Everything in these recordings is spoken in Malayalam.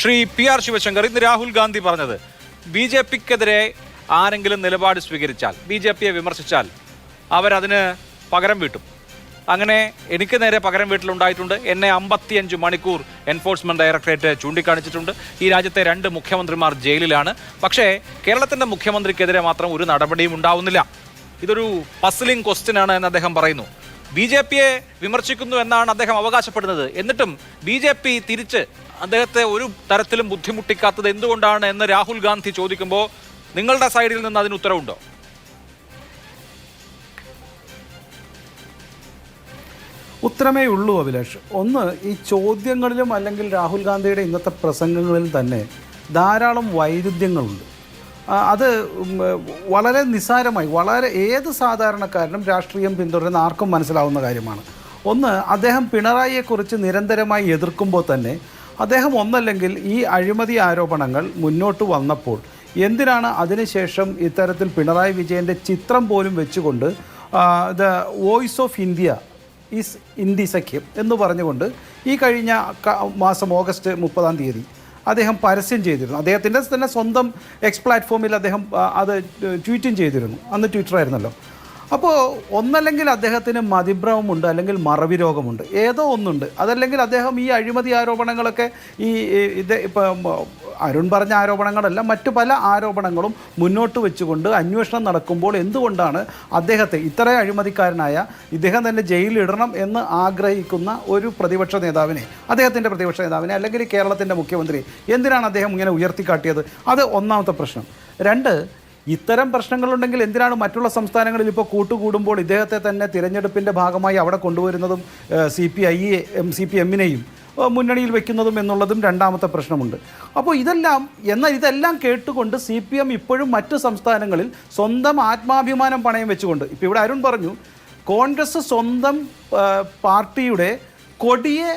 ശ്രീ പി ആർ ശിവശങ്കർ ഇന്ന് രാഹുൽ ഗാന്ധി പറഞ്ഞത് ബി ജെ പിക്കെതിരെ ആരെങ്കിലും നിലപാട് സ്വീകരിച്ചാൽ ബി ജെ പിയെ വിമർശിച്ചാൽ അവരതിന് പകരം വീട്ടും. അങ്ങനെ എനിക്ക് നേരെ പകരം വീട്ടിലുണ്ടായിട്ടുണ്ട്. എന്നെ അമ്പത്തിയഞ്ച് മണിക്കൂർ എൻഫോഴ്സ്മെന്റ് ഡയറക്ടറേറ്റ് ചൂണ്ടിക്കാണിച്ചിട്ടുണ്ട്. ഈ രാജ്യത്തെ രണ്ട് മുഖ്യമന്ത്രിമാർ ജയിലിലാണ്. പക്ഷേ കേരളത്തിന്റെ മുഖ്യമന്ത്രിക്കെതിരെ മാത്രം ഒരു നടപടിയും ഉണ്ടാവുന്നില്ല. ഇതൊരു പസ്ലിംഗ് ക്വസ്റ്റ്യൻ ആണ് എന്ന് അദ്ദേഹം പറയുന്നു. ബി ജെ പിയെ വിമർശിക്കുന്നു എന്നാണ് അദ്ദേഹം അവകാശപ്പെടുന്നത്. എന്നിട്ടും ബി ജെ പി തിരിച്ച് അദ്ദേഹത്തെ ഒരു തരത്തിലും ബുദ്ധിമുട്ടിക്കാത്തത് എന്തുകൊണ്ടാണ് എന്ന് രാഹുൽ ഗാന്ധി ചോദിക്കുമ്പോൾ നിങ്ങളുടെ സൈഡിൽ നിന്ന് അതിന് ഉത്തരവുണ്ടോ? ഉത്തരമേ ഉള്ളൂ അഭിലാഷ്. ഒന്ന് ഈ ചോദ്യങ്ങളിലും അല്ലെങ്കിൽ രാഹുൽ ഗാന്ധിയുടെ ഇന്നത്തെ പ്രസംഗങ്ങളിൽ തന്നെ ധാരാളം വൈരുദ്ധ്യങ്ങളുണ്ട്. അത് വളരെ നിസ്സാരമായി വളരെ ഏത് സാധാരണക്കാരനും രാഷ്ട്രീയം പിന്തുടരുന്ന ആർക്കും മനസ്സിലാവുന്ന കാര്യമാണ്. ഒന്ന് അദ്ദേഹം പിണറായിയെക്കുറിച്ച് നിരന്തരമായി എതിർക്കുമ്പോൾ തന്നെ അദ്ദേഹം ഒന്നല്ലെങ്കിൽ ഈ അഴിമതി ആരോപണങ്ങൾ മുന്നോട്ട് വന്നപ്പോൾ എന്തിനാണ് അതിനുശേഷം ഇത്തരത്തിൽ പിണറായി വിജയന്റെ ചിത്രം പോലും വെച്ചുകൊണ്ട് the voice of India is India സഖ്യം എന്ന് പറഞ്ഞുകൊണ്ട് ഈ കഴിഞ്ഞ മാസം ഓഗസ്റ്റ് മുപ്പതാം തീയതി അദ്ദേഹം പരസ്യം ചെയ്തിരുന്നു. അദ്ദേഹത്തിന്റെ തന്നെ സ്വന്തം എക്സ് പ്ലാറ്റ്ഫോമിൽ അദ്ദേഹം അത് ട്വീറ്റും ചെയ്തിരുന്നു. അന്ന് ട്വിറ്റർ ട്വിറ്ററായിരുന്നല്ലോ അപ്പോൾ ഒന്നല്ലെങ്കിൽ അദ്ദേഹത്തിന് മതിഭ്രമമുണ്ട് അല്ലെങ്കിൽ മറവി രോഗമുണ്ട് ഏതോ ഒന്നുണ്ട്. അതല്ലെങ്കിൽ അദ്ദേഹം ഈ അഴിമതി ആരോപണങ്ങളൊക്കെ ഈ ഇത് ഇപ്പം അരുൺ പറഞ്ഞ ആരോപണങ്ങളല്ല മറ്റു പല ആരോപണങ്ങളും മുന്നോട്ട് വെച്ചുകൊണ്ട് അന്വേഷണം നടക്കുമ്പോൾ എന്തുകൊണ്ടാണ് അദ്ദേഹത്തെ ഇത്ര അഴിമതിക്കാരനായ ഇദ്ദേഹം തന്നെ ജയിലിലിടണം എന്ന് ആഗ്രഹിക്കുന്ന ഒരു പ്രതിപക്ഷ നേതാവിനെ അദ്ദേഹത്തിന്റെ പ്രതിപക്ഷ നേതാവിനെ അല്ലെങ്കിൽ കേരളത്തിന്റെ മുഖ്യമന്ത്രി എന്തിനാണ് അദ്ദേഹം ഇങ്ങനെ ഉയർത്തിക്കാട്ടിയത്? അത് ഒന്നാമത്തെ പ്രശ്നം. രണ്ട് ഇത്തരം പ്രശ്നങ്ങളുണ്ടെങ്കിൽ എന്തിനാണ് മറ്റുള്ള സംസ്ഥാനങ്ങളിൽ ഇപ്പോൾ കൂട്ടുകൂടുമ്പോൾ ഇദ്ദേഹത്തെ തന്നെ തിരഞ്ഞെടുപ്പിന്റെ ഭാഗമായി അവിടെ കൊണ്ടുവരുന്നതും C P I M C P എമ്മിനെയും മുന്നണിയിൽ വെക്കുന്നതും എന്നുള്ളതും രണ്ടാമത്തെ പ്രശ്നമുണ്ട്. അപ്പോൾ ഇതെല്ലാം എന്നാൽ ഇതെല്ലാം കേട്ടുകൊണ്ട് സി പി എം ഇപ്പോഴും മറ്റ് സംസ്ഥാനങ്ങളിൽ സ്വന്തം ആത്മാഭിമാനം പണയം വെച്ചുകൊണ്ട് ഇപ്പോൾ ഇവിടെ അരുൺ പറഞ്ഞു കോൺഗ്രസ് സ്വന്തം പാർട്ടിയുടെ കൊടിയെ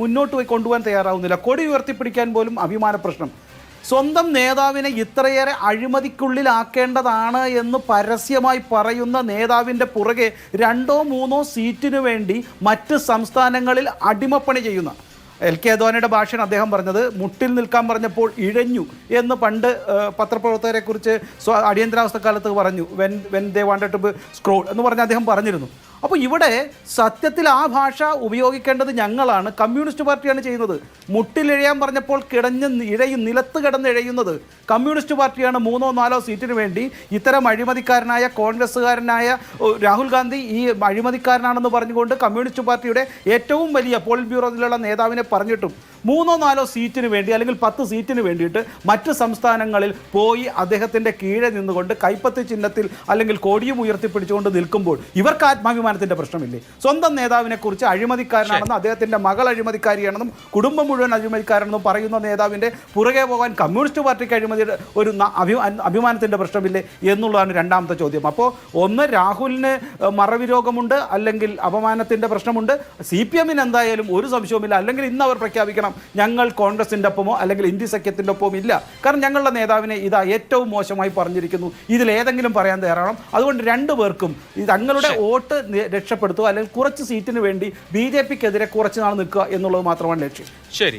മുന്നോട്ട് കൊണ്ടുപോകാൻ തയ്യാറാവുന്നില്ല. കൊടി ഉയർത്തിപ്പിടിക്കാൻ പോലും അഭിമാന പ്രശ്നം. സ്വന്തം നേതാവിനെ ഇത്രയേറെ അഴിമതിക്കുള്ളിലാക്കേണ്ടതാണ് എന്ന് പരസ്യമായി പറയുന്ന നേതാവിന്റെ പുറകെ രണ്ടോ മൂന്നോ സീറ്റിനു വേണ്ടി മറ്റ് സംസ്ഥാനങ്ങളിൽ അടിമപ്പണി ചെയ്യുന്ന എൽ കെ അദ്വാനിയുടെ ഭാഷയാണ് അദ്ദേഹം പറഞ്ഞത്. മുട്ടിൽ നിൽക്കാൻ പറഞ്ഞപ്പോൾ ഇഴഞ്ഞു എന്ന് പണ്ട് പത്രപ്രവർത്തകരെക്കുറിച്ച് സ്വ അടിയന്തരാവസ്ഥ കാലത്ത് പറഞ്ഞു. When when they wanted to scroll എന്ന് പറഞ്ഞ് അദ്ദേഹം പറഞ്ഞിരുന്നു. അപ്പോൾ ഇവിടെ സത്യത്തിൽ ആ ഭാഷ ഉപയോഗിക്കേണ്ടത് ഞങ്ങളാണ്. കമ്മ്യൂണിസ്റ്റ് പാർട്ടിയാണ് ചെയ്യുന്നത്. മുട്ടിലിഴയാൻ പറഞ്ഞപ്പോൾ കിടഞ്ഞ് ഇഴയും നിലത്ത് കിടന്ന് ഇഴയുന്നത് കമ്മ്യൂണിസ്റ്റ് പാർട്ടിയാണ് മൂന്നോ നാലോ സീറ്റിന് വേണ്ടി. ഇത്തരം അഴിമതിക്കാരനായ കോൺഗ്രസ്സുകാരനായ രാഹുൽ ഗാന്ധി ഈ അഴിമതിക്കാരനാണെന്ന് പറഞ്ഞുകൊണ്ട് കമ്മ്യൂണിസ്റ്റ് പാർട്ടിയുടെ ഏറ്റവും വലിയ പോളിറ്റ് ബ്യൂറോയിലുള്ള നേതാവിനെ പറഞ്ഞിട്ടും മൂന്നോ നാലോ സീറ്റിന് വേണ്ടി അല്ലെങ്കിൽ പത്ത് സീറ്റിന് വേണ്ടിയിട്ട് മറ്റ് സംസ്ഥാനങ്ങളിൽ പോയി അദ്ദേഹത്തിന്റെ കീഴെ നിന്നുകൊണ്ട് കൈപ്പത്തി ചിഹ്നത്തിൽ അല്ലെങ്കിൽ കൊടിയും ഉയർത്തിപ്പിടിച്ചുകൊണ്ട് നിൽക്കുമ്പോൾ ഇവർക്ക് ആത്മാഭിമാനത്തിന്റെ പ്രശ്നമില്ലേ? സ്വന്തം നേതാവിനെക്കുറിച്ച് അഴിമതിക്കാരനാണെന്നും അദ്ദേഹത്തിന്റെ മകൾ അഴിമതിക്കാരിയാണെന്നും കുടുംബം മുഴുവൻ അഴിമതിക്കാരാണെന്നും പറയുന്ന നേതാവിന്റെ പുറകെ പോകാൻ കമ്മ്യൂണിസ്റ്റ് പാർട്ടിക്ക് അഴിമതിയുടെ ഒരു അഭിമാനത്തിന്റെ പ്രശ്നമില്ലേ എന്നുള്ളതാണ് രണ്ടാമത്തെ ചോദ്യം. അപ്പോൾ ഒന്ന് രാഹുലിന് മറവി രോഗമുണ്ട് അല്ലെങ്കിൽ അപമാനത്തിന്റെ പ്രശ്നമുണ്ട്. സി പി എമ്മിന് എന്തായാലും ഒരു സംശയവുമില്ല. അല്ലെങ്കിൽ ഇന്ന് അവർ പ്രഖ്യാപിക്കണം. ഞങ്ങൾ കോൺഗ്രസിന്റെ ഒപ്പമോ അല്ലെങ്കിൽ ഇന്ത്യ സഖ്യത്തിന്റെ ഒപ്പമോ ഇല്ല. കാരണം ഞങ്ങളുടെ നേതാവിനെ ഇതാ ഏറ്റവും മോശമായി പറഞ്ഞിരിക്കുന്നു. ഇതിലേതെങ്കിലും പറയാൻ തയ്യാറാവണം. അതുകൊണ്ട് രണ്ടു പേർക്കും തങ്ങളുടെ വോട്ട് രക്ഷപ്പെടുത്തുക അല്ലെങ്കിൽ കുറച്ച് സീറ്റിന് വേണ്ടി ബി ജെ പിക്കെതിരെ കുറച്ച് നാൾ നിൽക്കുക എന്നുള്ളത് മാത്രമാണ് ലക്ഷ്യം. ശരി.